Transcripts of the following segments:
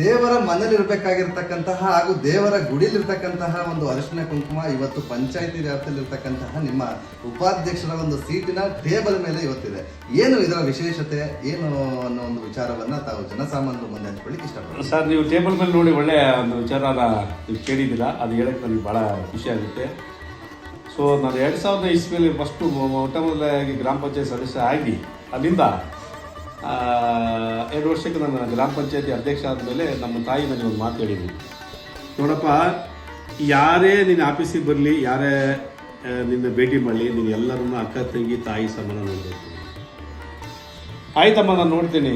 ದೇವರ ಮನೇಲಿರ್ಬೇಕಾಗಿರ್ತಕ್ಕಂತಹ ಹಾಗೂ ದೇವರ ಗುಡಿಲಿರ್ತಕ್ಕಂತಹ ಒಂದು ಅರಿಶಿನ ಕುಂಕುಮ, ಇವತ್ತು ಪಂಚಾಯತಿ ವ್ಯಾಪ್ತಿಯಲ್ಲಿರ್ತಕ್ಕಂತಹ ನಿಮ್ಮ ಉಪಾಧ್ಯಕ್ಷರ ಒಂದು ಸೀಟಿನ ಟೇಬಲ್ ಮೇಲೆ ಇವತ್ತಿದೆ. ಏನು ಇದರ ವಿಶೇಷತೆ? ಏನು ಅನ್ನೋ ಒಂದು ವಿಚಾರವನ್ನ ತಾವು ಜನಸಾಮಾನ್ಯರ ಮುಂದೆ ಹಂಚ್ಕೊಳ್ಳಿಕ್ಕೆ ಇಷ್ಟಪಡ್ತೀವಿ. ಸರ್, ನೀವು ಟೇಬಲ್ ಮೇಲೆ ನೋಡಿ ಒಳ್ಳೆಯ ಒಂದು ವಿಚಾರನ ನೀವು ಕೇಳಿದ್ದೀರ? ಅದು ಹೇಳಕ್ಕೆ ನನಗೆ ಭಾಳ ಖುಷಿ ಆಗುತ್ತೆ. ಸೊ ನಾನು ಎರಡು ಸಾವಿರದ ಇಸ್ವಿಯಲ್ಲಿ ಫಸ್ಟು ಮೊಟ್ಟ ಮೊದಲಾಗಿ ಗ್ರಾಮ ಪಂಚಾಯತ್ ಸದಸ್ಯ ಆಗಿ ಅಲ್ಲಿಂದ ಎರಡು ವರ್ಷಕ್ಕೆ ನನ್ನ ಗ್ರಾಮ ಪಂಚಾಯತಿ ಅಧ್ಯಕ್ಷ ಆದಮೇಲೆ ನಮ್ಮ ತಾಯಿ ನನಗೆ ಒಂದು ಮಾತು ಹೇಳಿದ್ವಿ ನೋಡಪ್ಪ, ಯಾರೇ ನಿನ್ನ ಆಫೀಸಿಗೆ ಬರಲಿ, ಯಾರೇ ನಿನ್ನ ಭೇಟಿ ಮಾಡಲಿ, ನೀನು ಎಲ್ಲರನ್ನ ಅಕ್ಕ, ತಂಗಿ, ತಾಯಿ ಸಮಾನ ನೋಡಬೇಕು. ಆಯ್ತಮ್ಮ, ನಾನು ನೋಡ್ತೀನಿ.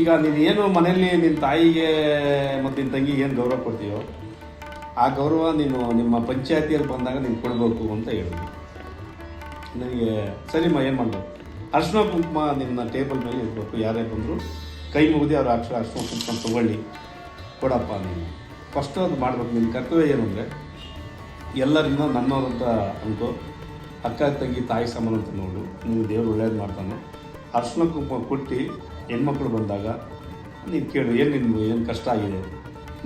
ಈಗ ನೀನು ಏನು ಮನೆಯಲ್ಲಿ ನಿನ್ನ ತಾಯಿಗೆ ಮತ್ತು ನಿನ್ನ ತಂಗಿಗೆ ಏನು ಗೌರವ ಕೊಡ್ತೀಯೋ, ಆ ಗೌರವ ನೀನು ನಿಮ್ಮ ಪಂಚಾಯತಿಯಲ್ಲಿ ಬಂದಾಗ ನೀನು ಕೊಡಬೇಕು ಅಂತ ಹೇಳಿದ್ವಿ ನನಗೆ, ಸರಿಮ್ಮ, ಏನು ಮಾಡಬೇಕು? ಅರ್ಶಿನ ಕುಂಕುಮ ನಿಮ್ಮ ಟೇಬಲ್ ಮೇಲೆ ಇರಬೇಕು. ಯಾರೇ ಬಂದರೂ ಕೈ ಮುಗಿದು ಅವ್ರು ಅಕ್ಷರ ಅರ್ಶಿನ ಕುಂಕುಮ ತಗೊಳ್ಳಿ. ಕೊಡಪ್ಪ ನೀನು. ಫಸ್ಟ್ ಅದು ಮಾಡಬೇಕು. ನಿನ್ನ ಕರ್ತವ್ಯ ಏನು ಅಂದರೆ, ಎಲ್ಲರಿಂದ ನನ್ನವ್ರು ಅಂತ ಅಕ್ಕ, ತಂಗಿ, ತಾಯಿ ಸಮಾನ ಅಂತ ನೋಡು. ನೀವು ದೇವರು ಒಳ್ಳೇದು ಮಾಡ್ತಾನೆ. ಅರ್ಶಿನ ಕುಂಕುಮ ಕೊಟ್ಟು ಹೆಣ್ಮಕ್ಳು ಬಂದಾಗ ನೀನು ಕೇಳು, ಏನು ನಿನ್ನ ಏನು ಕಷ್ಟ ಆಗಿದೆ?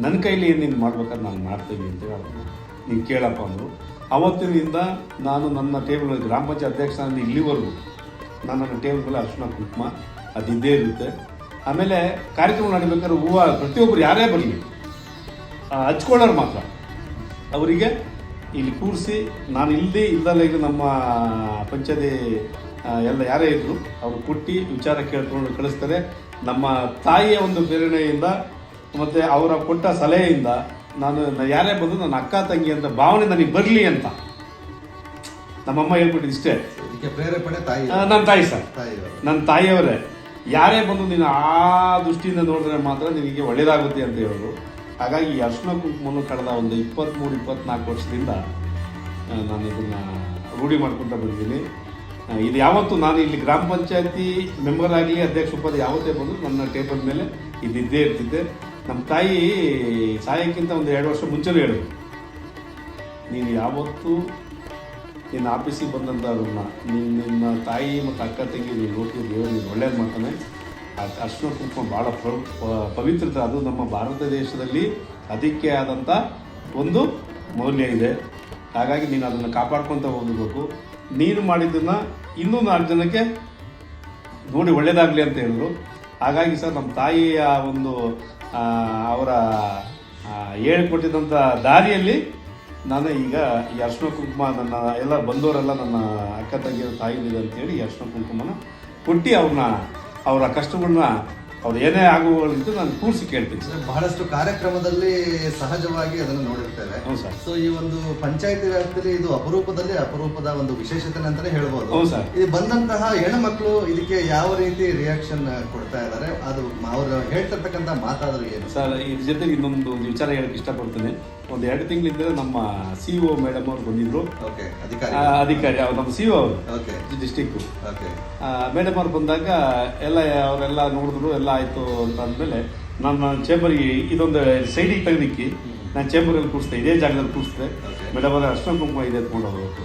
ನನ್ನ ಕೈಲಿ ಏನು ನೀನು ಮಾಡ್ಬೇಕಾದ್ರೆ ನಾನು ಮಾಡ್ತೀನಿ ಅಂತ ಹೇಳ್ತೀನಿ ನೀನು ಕೇಳಪ್ಪ ಅಂದರು. ಅವತ್ತಿನಿಂದ ನಾನು ನನ್ನ ಟೇಬಲ್ ಗ್ರಾಮ ಪಂಚಾಯತ್ ಅಧ್ಯಕ್ಷ ಇಲ್ಲಿವರೆಗೂ ನಾನು ನನ್ನ ಟೇಬಲ್ ಮೇಲೆ ಅರ್ಶಿನ ಕುಂಕುಮ, ಅದು ಇದ್ದೇ ಇರುತ್ತೆ. ಆಮೇಲೆ ಕಾರ್ಯಕ್ರಮ ನಡಿಬೇಕಾದ್ರೆ ಹೂವು, ಪ್ರತಿಯೊಬ್ಬರು ಯಾರೇ ಬರಲಿ ಹಚ್ಕೊಳ್ಳೋರು ಮಾತ್ರ. ಅವರಿಗೆ ಇಲ್ಲಿ ಕೂರಿಸಿ, ನಾನು ಇಲ್ಲದೆ ಇಲ್ದಲ್ಲ ಈಗ ನಮ್ಮ ಪಂಚಾಯತಿ ಎಲ್ಲ ಯಾರೇ ಇದ್ರು, ಅವರು ಕೊಟ್ಟು ವಿಚಾರ ಕೇಳ್ಕೊಂಡು ಕಳಿಸ್ತಾರೆ. ನಮ್ಮ ತಾಯಿಯ ಒಂದು ಪ್ರೇರಣೆಯಿಂದ ಮತ್ತು ಅವರ ಕೊಟ್ಟ ಸಲಹೆಯಿಂದ ನಾನು ಯಾರೇ ಬಂದು ನನ್ನ ಅಕ್ಕ, ತಂಗಿ ಅಂತ ಭಾವನೆ ನನಗೆ ಬರಲಿ ಅಂತ. ನಮ್ಮಮ್ಮ ಹೇಳ್ಬಿಟ್ಟು ಇಷ್ಟೇ. ಪ್ರೇರೇಪಣೆ ತಾಯಿ ನನ್ನ ತಾಯಿ ಸರ್. ನನ್ನ ತಾಯಿಯವರೇ ಯಾರೇ ಬಂದು ನೀನು ಆ ದೃಷ್ಟಿಯಿಂದ ನೋಡಿದ್ರೆ ಮಾತ್ರ ನಿನಗೆ ಒಳ್ಳೇದಾಗುತ್ತೆ ಅಂತ ಹೇಳಿದ್ರು. ಹಾಗಾಗಿ ಈ ಅರ್ಶಿನ ಕಳೆದ ಒಂದು ಇಪ್ಪತ್ತ್ಮೂರು ಇಪ್ಪತ್ನಾಲ್ಕು ವರ್ಷದಿಂದ ನಾನು ಇದನ್ನು ರೂಢಿ ಮಾಡ್ಕೊತ ಬಂದಿದ್ದೀನಿ. ಇದು ಯಾವತ್ತು ನಾನು ಇಲ್ಲಿ ಗ್ರಾಮ ಪಂಚಾಯತಿ ಮೆಂಬರ್ ಆಗಲಿ ಅಧ್ಯಕ್ಷ ಉಪದ ಯಾವತ್ತೇ ಬಂದು ನನ್ನ ಟೇಬಲ್ ಮೇಲೆ ಇದ್ದಿದ್ದೇ ಇರ್ತಿದ್ದೆ. ನಮ್ಮ ತಾಯಿ ಸಾಯಕ್ಕಿಂತ ಒಂದು ಎರಡು ವರ್ಷ ಮುಂಚೆನೇ ಹೇಳಿದ್ರು. ನೀನು ಯಾವತ್ತೂ ನಿನ್ನ ಆಫೀಸಿಗೆ ಬಂದಂಥವ್ರನ್ನ ನೀನು ನಿನ್ನ ತಾಯಿ ಮತ್ತು ಅಕ್ಕ ತಂಗಿ ನೀನು ನೋಡ್ತೀವಿ ದೇವರು ನೀನು ಒಳ್ಳೇದು ಮಾಡ್ತಾನೆ. ಅದು ಅರ್ಶಿನ ಕುಂಕುಮ ಭಾಳ ಪವಿತ್ರತೆ. ಅದು ನಮ್ಮ ಭಾರತ ದೇಶದಲ್ಲಿ ಅದಕ್ಕೆ ಆದಂಥ ಒಂದು ಮೌಲ್ಯ ಇದೆ. ಹಾಗಾಗಿ ನೀನು ಅದನ್ನು ಕಾಪಾಡ್ಕೊತ ಹೋಗಬೇಕು ನೀನು ಮಾಡಿದ್ದನ್ನು ಇನ್ನೂ ನಾಲ್ಕು ಜನಕ್ಕೆ ನೋಡಿ ಒಳ್ಳೇದಾಗಲಿ ಅಂತ ಹೇಳಿದ್ರು. ಹಾಗಾಗಿ ಸರ್, ನಮ್ಮ ತಾಯಿಯ ಒಂದು ಅವರ ಹೇಳಿಕೊಟ್ಟಿದ್ದಂಥ ದಾರಿಯಲ್ಲಿ ನಾನು ಈಗ ಈ ಅರ್ಶಿನ ಕುಂಕುಮ ನನ್ನ ಎಲ್ಲ ಬಂದವರೆಲ್ಲ ನನ್ನ ಅಕ್ಕ ತಂಗಿಯ ತಾಯಿನಿದೆ ಅಂತೇಳಿ ಈ ಅರ್ಶಿನ ಕುಂಕುಮನ ಕೊಟ್ಟು ಅವ್ರನ್ನ ಅವರ ಕಷ್ಟಗಳನ್ನ ಅವ್ರು ಏನೇ ಆಗುವಂತ ನಾನು ಕೂರಿಸಿ ಕೇಳ್ತೀನಿ. ಸರ್ ಬಹಳಷ್ಟು ಕಾರ್ಯಕ್ರಮದಲ್ಲಿ ಸಹಜವಾಗಿ ಅದನ್ನು ನೋಡಿರ್ತೇವೆ. ಹ್ಞೂ ಸರ್. ಸೊ ಈ ಒಂದು ಪಂಚಾಯತಿ ವ್ಯಾಪ್ತಿಯಲ್ಲಿ ಇದು ಅಪರೂಪದಲ್ಲಿ ಅಪರೂಪದ ಒಂದು ವಿಶೇಷತೆ ಅಂತಲೇ ಹೇಳ್ಬೋದು. ಹೌದು ಸರ್. ಇದು ಬಂದಂತಹ ಹೆಣ್ಮಕ್ಳು ಇದಕ್ಕೆ ಯಾವ ರೀತಿ ರಿಯಾಕ್ಷನ್ ಕೊಡ್ತಾ ಇದ್ದಾರೆ? ಅದು ಅವರು ಹೇಳ್ತಿರ್ತಕ್ಕಂಥ ಮಾತಾದ್ರು ಏನು? ಸರ್ ಇದ್ರ ಜೊತೆಗೆ ಇನ್ನೊಂದು ವಿಚಾರ ಹೇಳಕ್ಕೆ ಇಷ್ಟಪಡ್ತೀನಿ. ಒಂದು ಎರಡು ತಿಂಗಳಿಂದ ನಮ್ಮ ಸಿ ಒ ಮೇಡಮ್ ಅವ್ರು ಬಂದಿದ್ರು. ಓಕೆ ಅಧಿಕಾರಿ ಆ, ಅಧಿಕಾರಿ. ಅವ್ರು ನಮ್ಮ ಸಿ ಒ ಅವರು ಓಕೆ ಡಿಸ್ಟಿಕ್ಕು ಓಕೆ ಮೇಡಮ್ ಅವ್ರು ಬಂದಾಗ ಎಲ್ಲ ಅವರೆಲ್ಲ ನೋಡಿದ್ರು ಎಲ್ಲ ಆಯಿತು ಅಂತ ಅಂದಮೇಲೆ ನನ್ನ ಚೇಂಬರ್ಗೆ ಇದೊಂದು ಸೈಡಿಗೆ ತೆಗೆದಿಕ್ಕಿ ನಾನು ಚೇಂಬರಲ್ಲಿ ಕೂರಿಸ್ದೆ ಇದೇ ಜಾಗದಲ್ಲಿ ಕೂರಿಸ್ದೆ. ಮೇಡಮ್ ಅವ್ರ ಅಷ್ಟೊಂದು ಕುಂಕುಮ ಇದೆ ಅಂತ ಹೋಗ್ಬೇಕು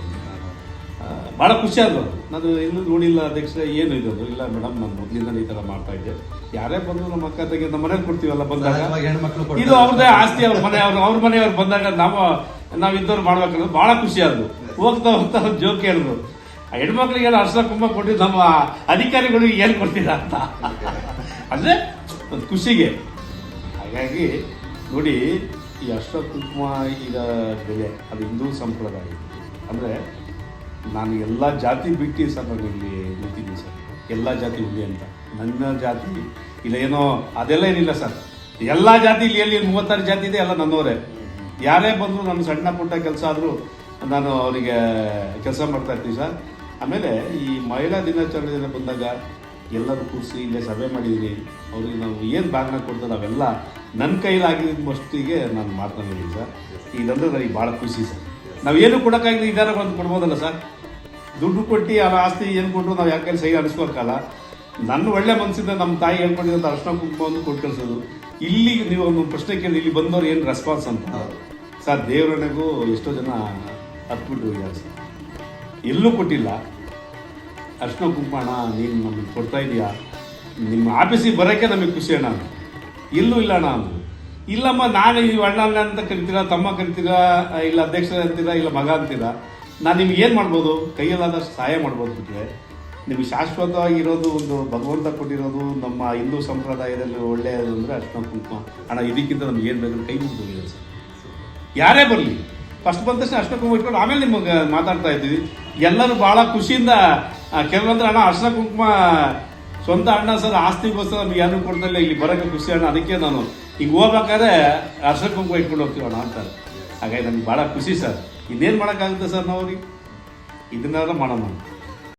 ಭಾಳ ಖುಷಿ ಆದ್ರು ನಾನು ಇನ್ನೂ ನೋಡಿಲ್ಲ ಅಧ್ಯಕ್ಷ ಏನು ಇದು? ಅದು? ಇಲ್ಲ ಮೇಡಮ್ ನಾನು ಮೊದಲಿಂದ ಈ ಥರ ಮಾಡ್ತಾ ಇದ್ದೆ. ಯಾರೇ ಬಂದರೂ ನಮ್ಮ ಅಕ್ಕ ತಂಗಿ ನಮ್ಮ ಮನೆಗೆ ಕೊಡ್ತೀವಲ್ಲ ಬಂದಾಗ? ಹೆಣ್ಮಕ್ಳು. ಇದು ಅವ್ರದ್ದೇ ಆಸ್ತಿ ಅವ್ರ ಮನೆ ಅವ್ರ ಅವ್ರ ಮನೆಯವ್ರು ಬಂದಾಗ ನಾವು ನಾವು ಇದ್ದವ್ರು ಮಾಡ್ಬೇಕಂದ್ರೆ ಭಾಳ ಖುಷಿ ಆದ್ರು ಹೋಗ್ತಾ ಹೋಗ್ತಾ ಒಂದು ಜೋಕ್ ಹೇಳಿದ್ರು. ಆ ಹೆಣ್ಮಕ್ಳಿಗೆಲ್ಲ ಅರ್ಶ ಕುಂಭ ಕೊಟ್ಟಿದ್ದು ನಮ್ಮ ಅಧಿಕಾರಿಗಳಿಗೆ ಏನು ಕೊಡ್ತೀರಾ ಅಂತ. ಅಂದ್ರೆ ಒಂದು ಖುಷಿಗೆ. ಹಾಗಾಗಿ ನೋಡಿ ಈ ಅರ್ಶನ ಕುಂಕುಮ ಈಗ ಬೆಲೆ ಅದು ಹಿಂದೂ ಸಂಪ್ರದಾಯ. ಅಂದರೆ ನಾನು ಎಲ್ಲ ಜಾತಿ ಬಿಟ್ಟು ಸರ್ ನಾನು ಇಲ್ಲಿ ನಿಂತಿದ್ದೀನಿ ಸರ್. ಎಲ್ಲ ಜಾತಿ ಇಲ್ಲಿ ಅಂತ. ನನ್ನ ಜಾತಿ ಇಲ್ಲ, ಏನೋ ಅದೆಲ್ಲ ಏನಿಲ್ಲ ಸರ್. ಎಲ್ಲ ಜಾತಿ ಇಲ್ಲಿ ಎಲ್ಲಿ ಮೂವತ್ತಾರು ಜಾತಿ ಇದೆ, ಎಲ್ಲ ನನ್ನವರೇ. ಯಾರೇ ಬಂದರೂ ನನ್ನ ಸಣ್ಣ ಪುಟ್ಟ ಕೆಲಸ ಆದರೂ ನಾನು ಅವರಿಗೆ ಕೆಲಸ ಮಾಡ್ತಾ ಇರ್ತೀನಿ ಸರ್. ಆಮೇಲೆ ಈ ಮಹಿಳಾ ದಿನಾಚರಣೆ ದಿನ ಬಂದಾಗ ಎಲ್ಲರೂ ಕೂರಿಸಿ ಇಲ್ಲೇ ಸಭೆ ಮಾಡಿದ್ದೀನಿ ಅವ್ರಿಗೆ ನಾವು ಏನು ಭಾಗನ ಕೊಡ್ತಾರೆ ಅವೆಲ್ಲ ನನ್ನ ಕೈಲಾಗಿದ್ದ ಮಷ್ಟಿಗೆ ನಾನು ಮಾಡ್ತಾ ಇದ್ದೀನಿ ಸರ್. ಇದಂದರೆ ನನಗೆ ಭಾಳ ಖುಷಿ ಸರ್. ನಾವು ಏನು ಕೊಡೋಕ್ಕಾಗಲಿ ಇದಾರ ಬಂದು ಕೊಡ್ಬೋದಲ್ಲ ಸರ್? ದುಡ್ಡು ಕೊಟ್ಟು ಆ ಆಸ್ತಿ ಏನು ಕೊಟ್ಟರು ನಾವು ಯಾಕೆ ಸಹಿ ಅನಿಸ್ಕೋಕ್ಕಲ್ಲ ನನ್ನ ಒಳ್ಳೆ ಮನಸ್ಸಿಂದ ನಮ್ಮ ತಾಯಿ ಹೇಳ್ಕೊಂಡಿದ್ದಂಥ ಅರ್ಶನ ಕುಂಕುಮವನ್ನು ಕೊಟ್ಟು ಕಳಿಸೋದು ಇಲ್ಲಿ ನೀವು ಒಂದು ಪ್ರಶ್ನೆ ಕೇಳಿ ಇಲ್ಲಿ ಬಂದವರು ಏನು ರೆಸ್ಪಾನ್ಸ್ ಅಂತ. ಸರ್ ದೇವರಣೆಗೂ ಎಷ್ಟೋ ಜನ ಹತ್ಬಿಟ್ಟು ಹೋಗ್ಯಾರ ಸರ್. ಎಲ್ಲೂ ಕೊಟ್ಟಿಲ್ಲ. ಅರ್ಶನ ಕುಂಕುಮ ಅಣ್ಣ ನೀನು ನಮಗೆ ಕೊಡ್ತಾ ಇದೀಯಾ? ನಿಮ್ಮ ಆಫೀಸಿಗೆ ಬರೋಕ್ಕೆ ನಮಗೆ ಖುಷಿ ಅಣ್ಣ. ಇಲ್ಲೂ ಇಲ್ಲ ಅಣ್ಣ ಅಂದ್ರು ಇಲ್ಲಮ್ಮ, ನಾನು ಈ ಅಣ್ಣ ಅಂತ ಕರಿತೀರಾ, ತಮ್ಮ ಕರಿತೀರಾ ಇಲ್ಲ ಅಧ್ಯಕ್ಷರ ಅಂತೀರಾ, ಇಲ್ಲ ಮಗ ಅಂತೀರಾ, ನಾನು ನಿಮ್ಗೆ ಏನು ಮಾಡ್ಬೋದು? ಕೈಯಲ್ಲಾದಷ್ಟು ಸಹಾಯ ಮಾಡ್ಬೋದು ಬಿಟ್ಟರೆ ನಿಮಗೆ ಶಾಶ್ವತವಾಗಿರೋದು ಒಂದು ಭಗವಂತ ಕೊಟ್ಟಿರೋದು, ನಮ್ಮ ಹಿಂದೂ ಸಂಪ್ರದಾಯದಲ್ಲಿ ಒಳ್ಳೆಯದು ಅಂದರೆ ಅರ್ಶಿನ ಕುಂಕುಮ. ಅಣ್ಣ, ಇದಕ್ಕಿಂತ ನಮ್ಗೆ ಏನು ಬೇಕು ಕೈ ಮುಗಿದೋಗಿದೆ ಸರ್. ಯಾರೇ ಬರಲಿ ಫಸ್ಟ್ ಬಂದ ತಕ್ಷಣ ಅಷ್ಟು ಕುಂಕುಮ ಇಟ್ಕೊಂಡು ಆಮೇಲೆ ನಿಮಗೆ ಮಾತಾಡ್ತಾ ಇದ್ದೀವಿ. ಎಲ್ಲರೂ ಭಾಳ ಖುಷಿಯಿಂದ ಕೆಲವೊಂದ್ರೆ ಅಣ್ಣ ಅರ್ಶನ ಕುಂಕುಮ ಸ್ವಂತ ಅಣ್ಣ ಸರ್ ಆಸ್ತಿಗೋಸ್ಕರ ನಮ್ಗೆ ಯಾರು ಕೊಡ್ತಿಲ್ಲ ಇಲ್ಲಿ ಬರೋಕೆ ಖುಷಿ ಅಣ್ಣ, ಅದಕ್ಕೆ ನಾನು ಈಗ ಹೋಗ್ಬೇಕಾದ್ರೆ ಅರ್ಶಕ್ಕೆ ಹೋಗಿ ಇಟ್ಕೊಂಡು ಹೋಗ್ತೀವಿ ಅಣ್ಣ ಅಂತಾರೆ. ಹಾಗಾಗಿ ನನಗೆ ಭಾಳ ಖುಷಿ ಸರ್. ಇನ್ನೇನು ಮಾಡೋಕ್ಕಾಗುತ್ತೆ ಸರ್ ನಾವು ಇದನ್ನಾದ್ರೂ ಮಾಡೋಣ.